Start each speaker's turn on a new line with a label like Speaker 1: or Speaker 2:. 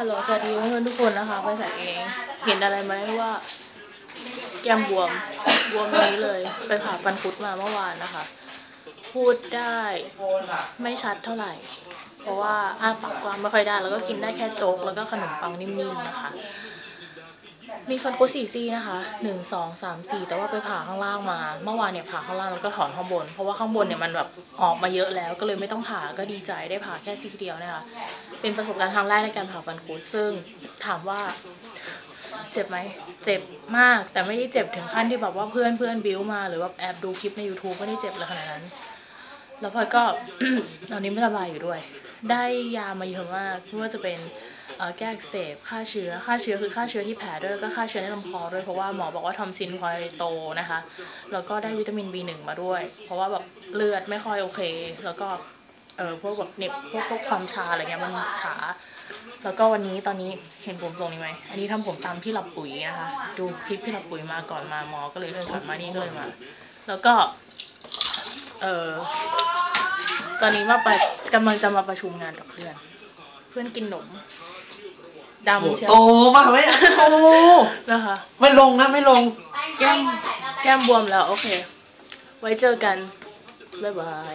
Speaker 1: ฮัลโหลสวัสดีเพื่อนทุกคนนะคะไปใส่เอง เห็นอะไรไหมว่า แก้มบวม บวมนี้เลย ไปผ่าฟันคุดมาเมื่อวานนะคะ พูดได้ไม่ชัดเท่าไหร่ เพราะว่าอ้าปากกว้างไม่ค่อยได้ แล้วก็กินได้แค่โจ๊ก แล้วก็ขนมปังนิ่มๆนะคะ มีฟันคุดสี่ซี่นะคะหนึ่งสองสามสี่แต่ว่าไปผ่าข้างล่างมา เมื่อวานเนี่ยผ่าข้างล่างแล้วก็ถอนข้างบน เพราะว่าข้างบนเนี่ยมันแบบออกมาเยอะแล้วก็เลยไม่ต้องผ่าก็ดีใจได้ผ่าแค่ซี่เดียวนะคะ เป็นประสบการณ์ครั้งแรกในการผ่าฟันคุดซึ่งถามว่าเจ็บไหม เจ็บมาก แต่ไม่ได้เจ็บถึงขั้นที่แบบว่าเพื่อนเพื่อนบิวมา หรือว่าแอบดูคลิปใน YouTube ไม่ได้เจ็บเลยขนาดนั้น แล้วพลอยก็ตอนนี้ไม่สบายอยู่ด้วย ได้ยามาเยอะมากไม่ว่าจะเป็น แก้อักเสบฆ่าเชื้อฆ่าเชื้อคือฆ่าเชื้อที่แผลด้วยแล้วก็ฆ่าเชื้อในลำคอด้วยเพราะว่าหมอบอกว่าทอมซินพอยโตนะคะแล้วก็ได้วิตามิน B1 มาด้วย เพราะว่าแบบเลือดไม่ค่อยโอเค แล้วก็เออพวกแบบเน็บพวกพวกความชาอะไรเงี้ยมันชาแล้วก็วันนี้ตอนนี้เห็นผมทรงนี้ไหมอันนี้ทำผมตามพี่หลับปุ๋ยนะคะ ดูคลิปพี่หลับปุ๋ยมาก่อนมาหมอก็เลยเดินผ่านมานี่ก็เลยมา แล้วก็เออตอนนี้มาไปกำลังจะมาประชุมงานกับเพื่อน เพื่อนกินหนม ดำเชียว
Speaker 2: โตมากไหมโต
Speaker 1: นะคะ
Speaker 2: ไม่ลงนะไม่ลง
Speaker 1: แก้มแก้มบวมแล้ว โอเค ไว้เจอกัน บ๊ายบาย